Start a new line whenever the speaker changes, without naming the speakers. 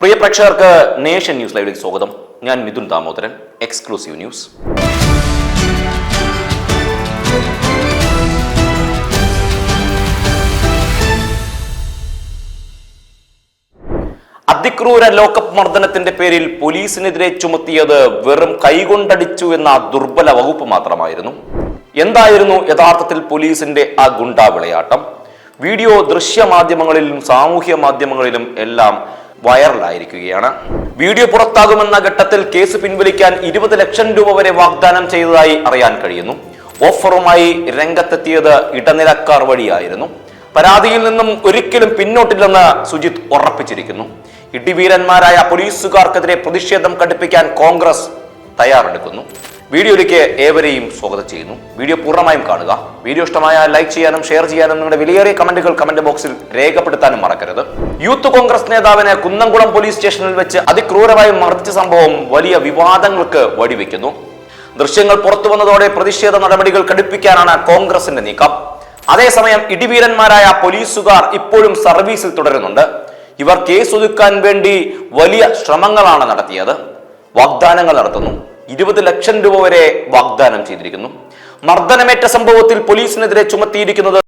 പ്രിയ പ്രേക്ഷകർക്ക് nation news ലൈവിലേക്ക് സ്വാഗതം. ഞാൻ മിഥുൻ ദാമോദരൻ എക്സ്ക്ലൂസീവ് ന്യൂസ് അതിക്രൂര ലോക്കപ്പ് മർദ്ദനത്തിന്റെ പേരിൽ പോലീസിനെതിരെ ചുമത്തിയത് വെറും കൈകൊണ്ടടിച്ചു എന്ന ദുർബല വകുപ്പ് മാത്രമായിരുന്നു. എന്തായിരുന്നു യഥാർത്ഥത്തിൽ പോലീസിന്റെ ആ ഗുണ്ടാ വിളയാട്ടം വീഡിയോ ദൃശ്യമാധ്യമങ്ങളിലും സാമൂഹ്യ മാധ്യമങ്ങളിലും എല്ലാം വൈറലായിരിക്കുകയാണ്. വീഡിയോ പുറത്താകുമെന്ന ഘട്ടത്തിൽ കേസ് പിൻവലിക്കാൻ ഇരുപത് ലക്ഷം രൂപ വരെ വാഗ്ദാനം ചെയ്തതായി അറിയാൻ കഴിയുന്നു. ഓഫറുമായി രംഗത്തെത്തിയത് ഇടനിലക്കാർ വഴിയായിരുന്നു. പരാതിയിൽ നിന്നും ഒരിക്കലും പിന്നോട്ടില്ലെന്ന് സുജിത് ഉറപ്പിച്ചിരിക്കുന്നു. ഇടിവീരന്മാരായ പോലീസുകാർക്കെതിരെ പ്രതിഷേധം കടുപ്പിക്കാൻ കോൺഗ്രസ് തയ്യാറെടുക്കുന്നു. വീഡിയോയിലേക്ക് ഏവരെയും സ്വാഗതം ചെയ്യുന്നു. വീഡിയോ പൂർണമായും കാണുക. വീഡിയോ ഇഷ്ടമായ ലൈക്ക് ചെയ്യാനും ഷെയർ ചെയ്യാനും നിങ്ങളുടെ വിലയേറിയ കമന്റുകൾ കമന്റ് ബോക്സിൽ രേഖപ്പെടുത്താനും മറക്കരുത്. യൂത്ത് കോൺഗ്രസ് നേതാവിനെ കുന്നംകുളം പോലീസ് സ്റ്റേഷനിൽ വെച്ച് അതിക്രൂരമായി മർദ്ദിച്ച സംഭവം വലിയ വിവാദങ്ങൾക്ക് വഴിവെക്കുന്നു. ദൃശ്യങ്ങൾ പുറത്തു വന്നതോടെ പ്രതിഷേധ നടപടികൾ കടുപ്പിക്കാനാണ് കോൺഗ്രസിന്റെ നീക്കം. അതേസമയം ഇടിവീരന്മാരായ പോലീസുകാർ ഇപ്പോഴും സർവീസിൽ തുടരുന്നുണ്ട്. ഇവർ കേസ് ഒതുക്കാൻ വേണ്ടി വലിയ ശ്രമങ്ങളാണ് നടത്തിയത്. വാഗ്ദാനങ്ങൾ നടത്തുന്നു. ഇരുപത് ലക്ഷം രൂപ വരെ വാഗ്ദാനം ചെയ്തിരിക്കുന്നു. മർദ്ദനമേറ്റ സംഭവത്തിൽ പോലീസിനെതിരെ ചുമത്തിയിരിക്കുന്നത്